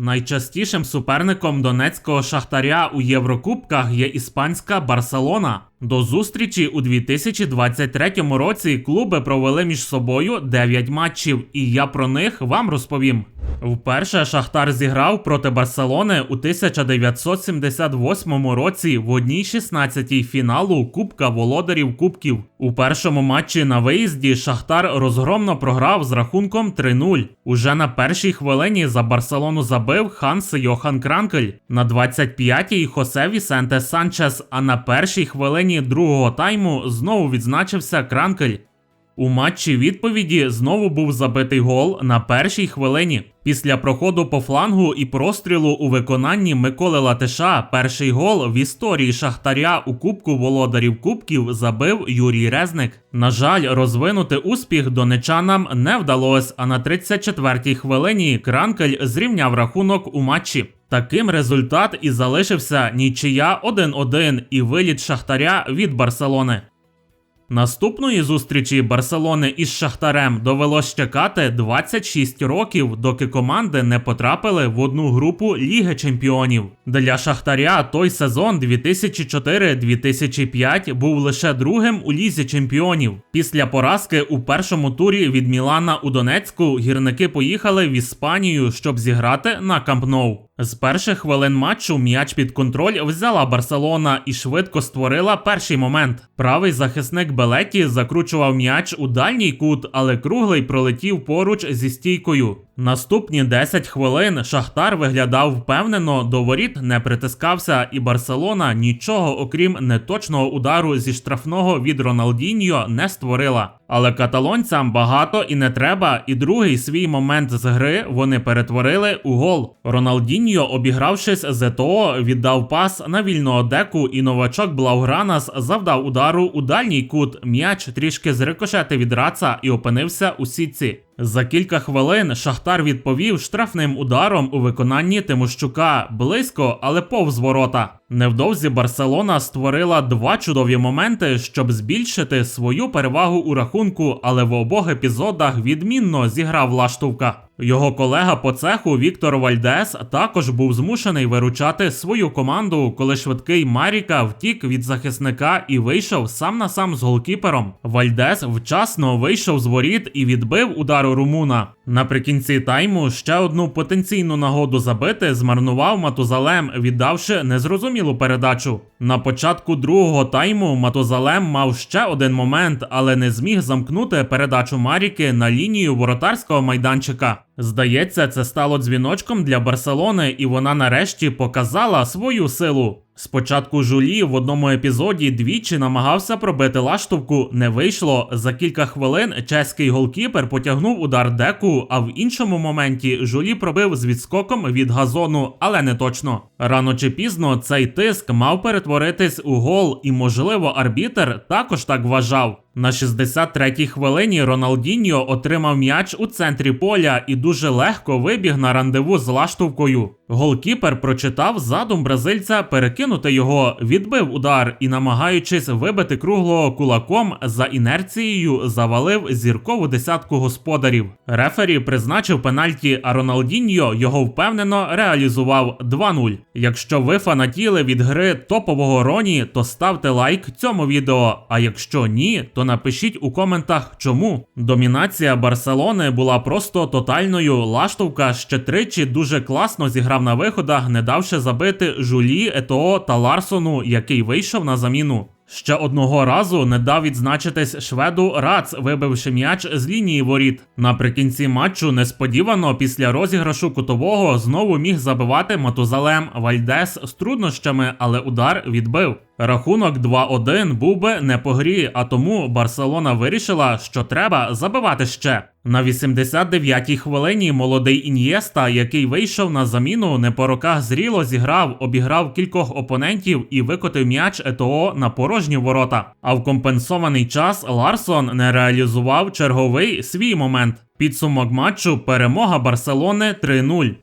Найчастішим суперником донецького шахтаря у Єврокубках є іспанська Барселона. До зустрічі у 2023 році клуби провели між собою 9 матчів, і я про них вам розповім. Вперше Шахтар зіграв проти Барселони у 1978 році в одній 16-й фіналу Кубка Володарів Кубків. У першому матчі на виїзді Шахтар розгромно програв з рахунком 3-0. Уже на першій хвилині за Барселону забив Ханс Йохан Кранкель, на 25-й Хосе Вісенте Санчес, а на першій хвилині другого тайму знову відзначився Кранкель. У матчі відповіді знову був забитий гол на першій хвилині. Після проходу по флангу і прострілу у виконанні Миколи Латиша перший гол в історії Шахтаря у Кубку Володарів Кубків забив Юрій Резник. На жаль, розвинути успіх донечанам не вдалося, а на 34-й хвилині Кранкель зрівняв рахунок у матчі. Таким результат і залишився нічия 1-1 і виліт Шахтаря від Барселони. Наступної зустрічі Барселони із Шахтарем довелось чекати 26 років, доки команди не потрапили в одну групу Ліги Чемпіонів. Для Шахтаря той сезон 2004-2005 був лише другим у Лізі Чемпіонів. Після поразки у першому турі від Мілана у Донецьку гірники поїхали в Іспанію, щоб зіграти на Камп Ноу. З перших хвилин матчу м'яч під контроль взяла Барселона і швидко створила перший момент. Правий захисник Белеті закручував м'яч у дальній кут, але круглий пролетів поруч зі стійкою. Наступні 10 хвилин Шахтар виглядав впевнено, до воріт не притискався, і Барселона нічого, окрім неточного удару зі штрафного від Роналдіньо, не створила. Але каталонцям багато і не треба, і другий свій момент з гри вони перетворили у гол. Роналдіньо, обігравшись з ЕТО, віддав пас на вільного деку, і новачок Блаугранас завдав удару у дальній кут. М'яч трішки зрикошетив від раца і опинився у сітці. За кілька хвилин Шахтар відповів штрафним ударом у виконанні Тимощука близько, але повз ворота. Невдовзі Барселона створила два чудові моменти, щоб збільшити свою перевагу у рахунку, але в обох епізодах відмінно зіграв лаштовка. Його колега по цеху Віктор Вальдес також був змушений виручати свою команду, коли швидкий Маріка втік від захисника і вийшов сам на сам з голкіпером. Вальдес вчасно вийшов з воріт і відбив удару румуна. Наприкінці тайму ще одну потенційну нагоду забити змарнував Матузалем, віддавши незрозумілу передачу. На початку другого тайму Матузалем мав ще один момент, але не зміг замкнути передачу Маріки на лінію воротарського майданчика. Здається, це стало дзвіночком для Барселони, і вона нарешті показала свою силу. Спочатку жулі в одному епізоді двічі намагався пробити лаштовку, не вийшло. За кілька хвилин чеський голкіпер потягнув удар деку, а в іншому моменті жулі пробив з відскоком від газону, але не точно. Рано чи пізно цей тиск мав перетворитись у гол, і, можливо, арбітер також так вважав. На 63-й хвилині Роналдіньо отримав м'яч у центрі поля і дуже легко вибіг на рандеву з лаштовкою. Голкіпер прочитав задум бразильця перекинути його, відбив удар і, намагаючись вибити круглого кулаком, за інерцією завалив зіркову десятку господарів. Рефері призначив пенальті, а Роналдіньо його впевнено реалізував 2-0. Якщо ви фанатіли від гри топового Роні, то ставте лайк цьому відео. А якщо ні, то напишіть у коментах, чому. Домінація Барселони була просто тотальною. Лаштовка ще тричі дуже класно зіграв на виходах, не давши забити Жулі, Етоо та Ларсону, який вийшов на заміну. Ще одного разу не дав відзначитись шведу Рац, вибивши м'яч з лінії воріт. Наприкінці матчу несподівано після розіграшу кутового знову міг забивати Матузалем Вальдес з труднощами, але удар відбив. Рахунок 2-1 був би не по грі, а тому Барселона вирішила, що треба забивати ще. На 89-й хвилині молодий Ін'єста, який вийшов на заміну, не по роках зріло зіграв, обіграв кількох опонентів і викотив м'яч ЕТО на порожні ворота. А в компенсований час Ларсон не реалізував черговий свій момент. Підсумок матчу перемога Барселони 3-0.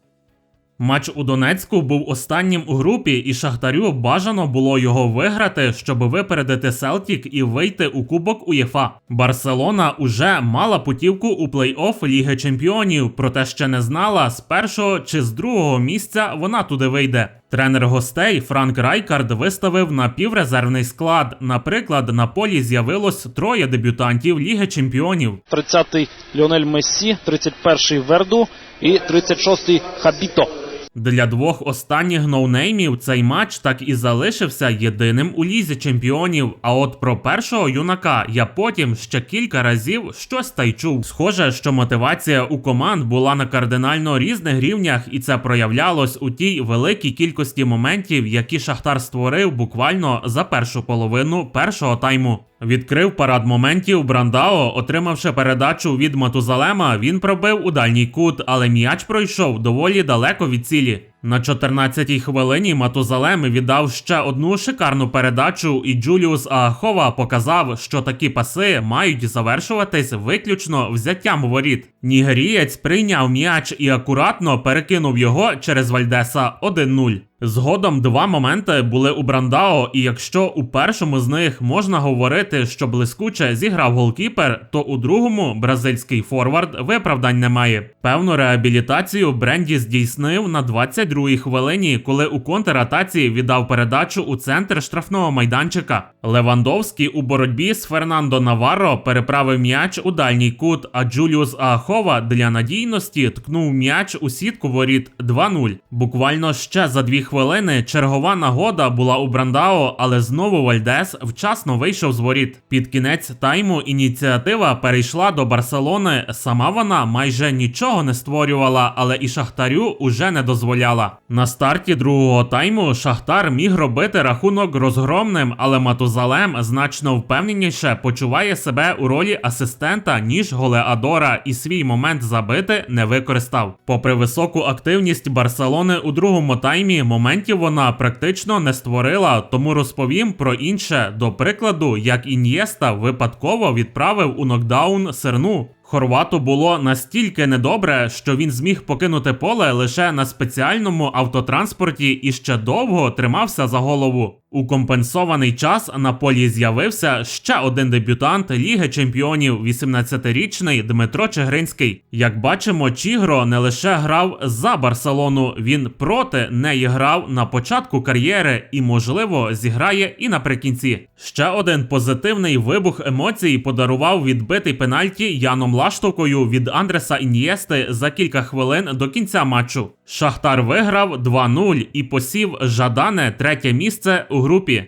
Матч у Донецьку був останнім у групі, і Шахтарю бажано було його виграти, щоб випередити Селтік і вийти у Кубок УЄФА. Барселона уже мала путівку у плей-офф Ліги Чемпіонів, проте ще не знала з першого чи з другого місця вона туди вийде. Тренер гостей Франк Райкард виставив напіврезервний склад. Наприклад, на полі з'явилось троє дебютантів Ліги Чемпіонів. 30-й Ліонель Мессі, 31-й Верду і 36-й Хабіто. Для двох останніх ноунеймів цей матч так і залишився єдиним у лізі чемпіонів. А от про першого юнака я потім ще кілька разів щось та й чув. Схоже, що мотивація у команд була на кардинально різних рівнях, і це проявлялось у тій великій кількості моментів, які Шахтар створив буквально за першу половину першого тайму. Відкрив парад моментів Брандао, отримавши передачу від Матузалема, він пробив у дальній кут, але м'яч пройшов доволі далеко від цілі. На 14-й хвилині Матузалем віддав ще одну шикарну передачу, і Джуліус Аахова показав, що такі паси мають завершуватись виключно взяттям воріт. Нігерієць прийняв м'яч і акуратно перекинув його через Вальдеса 1-0. Згодом два моменти були у Брандао, і якщо у першому з них можна говорити, що блискуче зіграв голкіпер, то у другому бразильський форвард виправдань немає. Певну реабілітацію Бренді здійснив на 22-й хвилині, коли у контратаці віддав передачу у центр штрафного майданчика. Левандовський у боротьбі з Фернандо Наварро переправив м'яч у дальній кут, а Джуліус Аахова для надійності ткнув м'яч у сітку воріт 2-0. Буквально ще за дві хвилини чергова нагода була у Брандао, але знову Вальдес вчасно вийшов з воріт. Під кінець тайму ініціатива перейшла до Барселони. Сама вона майже нічого не створювала, але і Шахтарю уже не дозволяла. На старті другого тайму Шахтар міг робити рахунок розгромним, але Матузалем значно впевненіше почуває себе у ролі асистента, ніж Голеадора, і свій момент забити не використав. Попри високу активність Барселони у другому таймі, моментів вона практично не створила, тому розповім про інше. До прикладу, як Ін'єста випадково відправив у нокдаун Серну. Хорвату було настільки недобре, що він зміг покинути поле лише на спеціальному автотранспорті і ще довго тримався за голову. У компенсований час на полі з'явився ще один дебютант Ліги Чемпіонів, 18-річний Дмитро Чигринський. Як бачимо, Чігро не лише грав за Барселону, він проти неї грав на початку кар'єри і, можливо, зіграє і наприкінці. Ще один позитивний вибух емоцій подарував відбитий пенальті Яном Лаштовкою від Андреса Ін'єсти за кілька хвилин до кінця матчу. Шахтар виграв 2-0 і посів жадане третє місце у групі.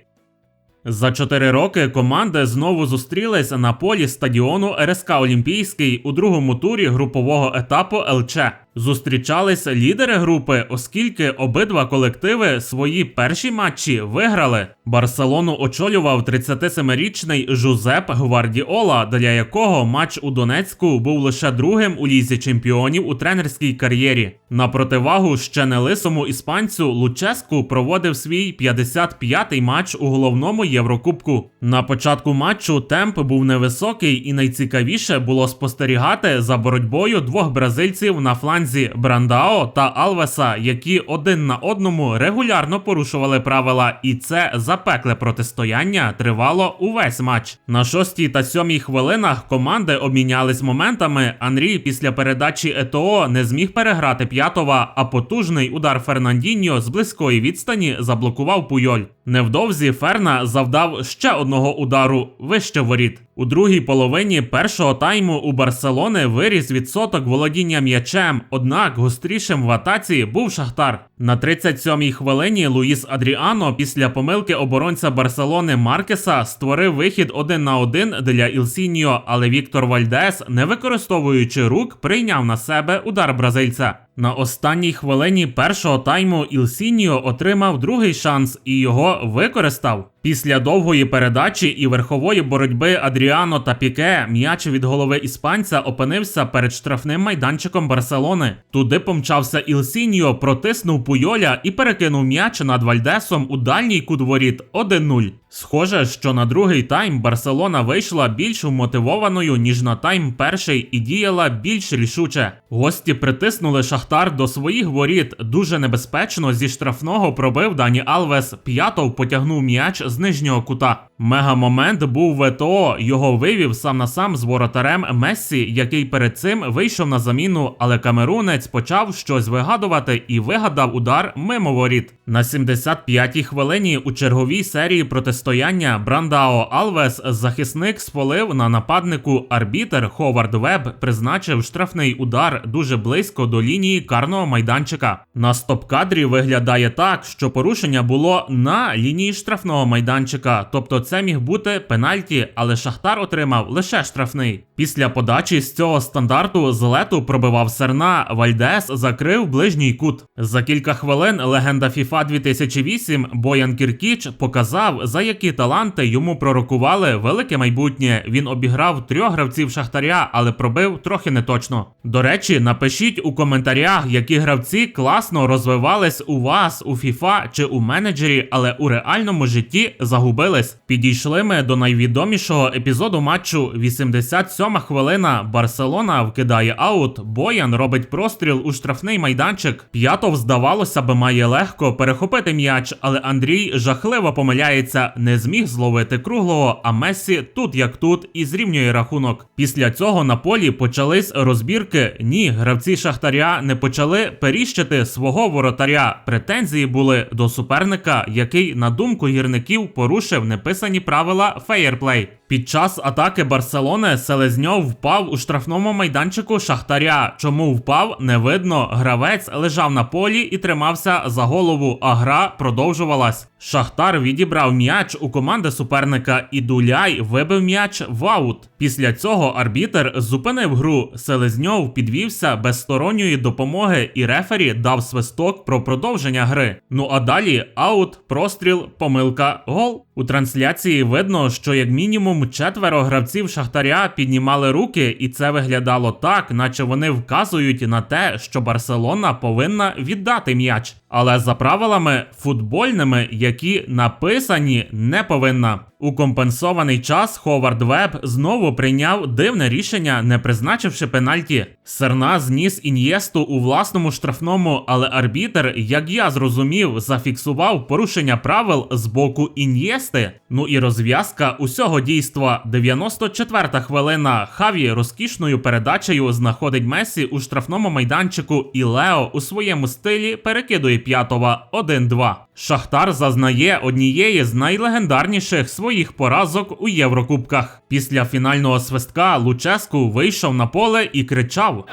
За чотири роки команди знову зустрілись на полі стадіону РСК Олімпійський у другому турі групового етапу ЛЧ. Зустрічались лідери групи, оскільки обидва колективи свої перші матчі виграли. Барселону очолював 37-річний Жузеп Гвардіола, для якого матч у Донецьку був лише другим у лізі чемпіонів у тренерській кар'єрі. На противагу ще не лисому іспанцю Луческу проводив свій 55-й матч у головному Єврокубку. На початку матчу темп був невисокий, і найцікавіше було спостерігати за боротьбою двох бразильців на фланзі Брандао та Алвеса, які один на одному регулярно порушували правила, і це запекле протистояння тривало увесь матч. На шостій та сьомій хвилинах команди обмінялись моментами. Анрій після передачі ЕТО не зміг переграти п'ятого, а потужний удар Фернандіньо з близької відстані заблокував Пуйоль. Невдовзі Ферна завдав ще одного удару вище воріт. У другій половині першого тайму у Барселони виріс відсоток володіння м'ячем, однак гострішим в атаці був Шахтар. На 37-й хвилині Луїс Адріано після помилки оборонця Барселони Маркеса створив вихід один на один для Ілсіньо, але Віктор Вальдес, не використовуючи рук, прийняв на себе удар бразильця. На останній хвилині першого тайму Ілсіньо отримав другий шанс і його використав. Після довгої передачі і верхової боротьби Адріано та Піке м'яч від голови іспанця опинився перед штрафним майданчиком Барселони. Туди помчався Ілсіньо, протиснув Пуйоля і перекинув м'яч над Вальдесом у дальній кут воріт 1-0. Схоже, що на другий тайм Барселона вийшла більш вмотивованою, ніж на тайм перший, і діяла більш рішуче. Гості притиснули Шахтар до своїх воріт. Дуже небезпечно зі штрафного пробив Дані Алвес. П'ятов потягнув м'яч з нижнього кута. Мегамомент був ВТО. Його вивів сам на сам з воротарем Мессі, який перед цим вийшов на заміну, але камерунець почав щось вигадувати і вигадав удар мимо воріт. На 75-й хвилині у черговій серії протистояння Брандао Алвес захисник сполив на нападнику арбітер Ховард Веб призначив штрафний удар дуже близько до лінії карного майданчика. На стоп-кадрі виглядає так, що порушення було на лінії штрафного майданчика, тобто це міг бути пенальті, але Шахтар отримав лише штрафний. Після подачі з цього стандарту з пробивав Серна. Вальдес закрив ближній кут. За кілька хвилин легенда FIFA 2008 Боян Кіркіч показав, за які таланти йому пророкували велике майбутнє. Він обіграв трьох гравців Шахтаря, але пробив трохи неточно. До речі, напишіть у коментарях, які гравці класно розвивались у вас у FIFA чи у менеджері, але у реальному житті загубились. Підійшли ми до найвідомішого епізоду матчу. 87 хвилина. Барселона вкидає аут. Боян робить простріл у штрафний майданчик. П'ятов, здавалося би, має легко перехопити м'яч, але Андрій жахливо помиляється, не зміг зловити круглого. А Мессі тут як тут і зрівнює рахунок. Після цього на полі почались розбірки. Ні, гравці Шахтаря не почали періщити свого воротаря. Претензії були до суперника, який, на думку гірників, порушив неписані правила феєрплей. Під час атаки Барселони Селезньов впав у штрафному майданчику Шахтаря. Чому впав, не видно. Гравець лежав на полі і тримався за голову, а гра продовжувалась. Шахтар відібрав м'яч у команди суперника, і Дуляй вибив м'яч в аут. Після цього арбітер зупинив гру. Селезньов підвівся без сторонньої допомоги, і рефері дав свисток про продовження гри. Ну а далі аут, простріл, помилка, гол. У трансляції видно, що як мінімум четверо гравців Шахтаря піднімали руки, і це виглядало так, наче вони вказують на те, що Барселона повинна віддати м'яч. Але за правилами футбольними, які написані, не повинна. У компенсований час Ховард Веб знову прийняв дивне рішення, не призначивши пенальті. Серна зніс ін'єсту у власному штрафному, але арбітер, як я зрозумів, зафіксував порушення правил з боку ін'єсти. Ну і розв'язка усього дійства. 94-та хвилина. Хаві розкішною передачею знаходить Месі у штрафному майданчику, і Лео у своєму стилі перекидує п'ятова 1-2. Шахтар зазнає однієї з найлегендарніших своїх поразок у Єврокубках. Після фінального свистка Луческу вийшов на поле і кричав.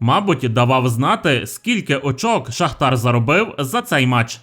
Мабуть, давав знати, скільки очок Шахтар заробив за цей матч.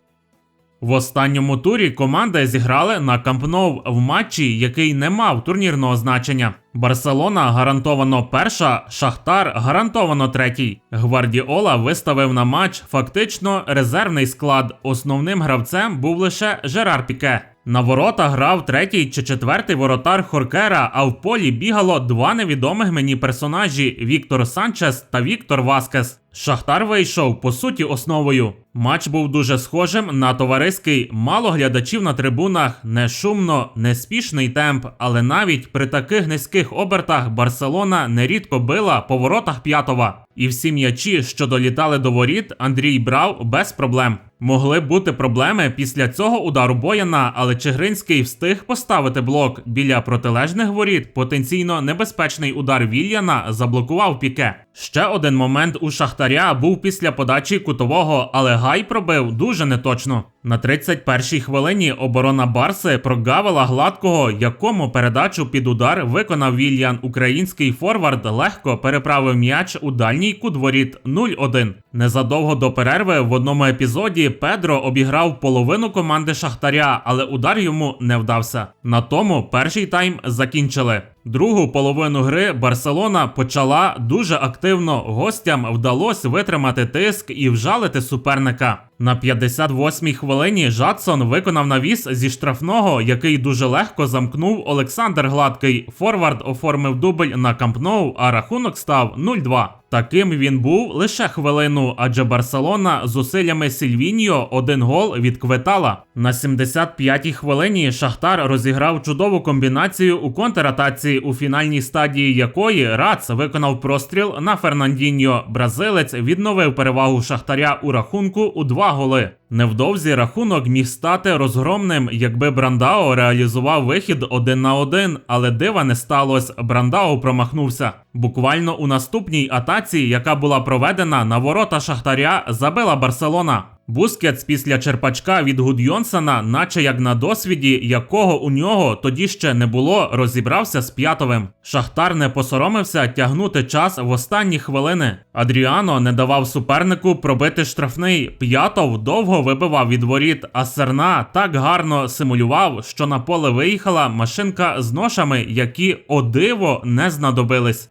В останньому турі команди зіграли на Кампнов в матчі, який не мав турнірного значення. Барселона гарантовано перша, Шахтар гарантовано третій. Гвардіола виставив на матч фактично резервний склад. Основним гравцем був лише Жерар Піке. На ворота грав третій чи четвертий воротар Хоркера, а в полі бігало два невідомих мені персонажі Віктор Санчес та Віктор Васкес. Шахтар вийшов по суті основою. Матч був дуже схожим на товариський, мало глядачів на трибунах, не шумно, неспішний темп, але навіть при таких низьких обертах Барселона нерідко била по воротах п'ятова. І всі м'ячі, що долітали до воріт, Андрій брав без проблем. Могли бути проблеми після цього удару Бояна, але Чигринський встиг поставити блок біля протилежних воріт. Потенційно небезпечний удар Вільяна заблокував піке. Ще один момент у Шахтаря був після подачі кутового, але Гай пробив дуже неточно. На 31-й хвилині оборона Барси прогавила гладкого, якому передачу під удар виконав Вільян. Український форвард легко переправив м'яч у дальній кут воріт 0-1. Незадовго до перерви в одному епізоді Педро обіграв половину команди Шахтаря, але удар йому не вдався. На тому перший тайм закінчили. Другу половину гри Барселона почала дуже активно. Гостям вдалося витримати тиск і вжалити суперника. На 58-й хвилині Жадсон виконав навіс зі штрафного, який дуже легко замкнув Олександр Гладкий. Форвард оформив дубль на Камп Ноу, а рахунок став 0-2. Таким він був лише хвилину, адже Барселона зусиллями Сільвіньо один гол відквитала. На 75-й хвилині Шахтар розіграв чудову комбінацію у контратаці, у фінальній стадії якої Рац виконав простріл на Фернандіньо. Бразилець відновив перевагу Шахтаря у рахунку у голи. Невдовзі рахунок міг стати розгромним, якби Брандао реалізував вихід один на один, але дива не сталося. Брандао промахнувся. Буквально у наступній атаці, яка була проведена на ворота Шахтаря, забила Барселона. Бускетс після черпачка від Гудйонсона, наче як на досвіді, якого у нього тоді ще не було, розібрався з п'ятовим. Шахтар не посоромився тягнути час в останні хвилини. Адріано не давав супернику пробити штрафний. П'ятов довго вибивав від воріт, а Серна так гарно симулював, що на поле виїхала машинка з ношами, які о диво не знадобились.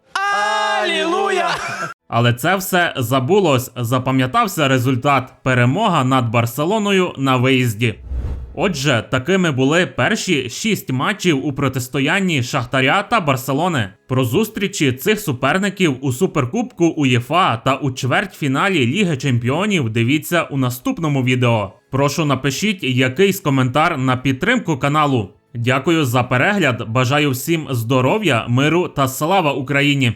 Але це все забулось. Запам'ятався результат перемога над Барселоною на виїзді. Отже, такими були перші шість матчів у протистоянні Шахтаря та Барселони. Про зустрічі цих суперників у суперкубку УЄФА та у чвертьфіналі Ліги Чемпіонів дивіться у наступному відео. Прошу напишіть якийсь коментар на підтримку каналу. Дякую за перегляд. Бажаю всім здоров'я, миру та слава Україні!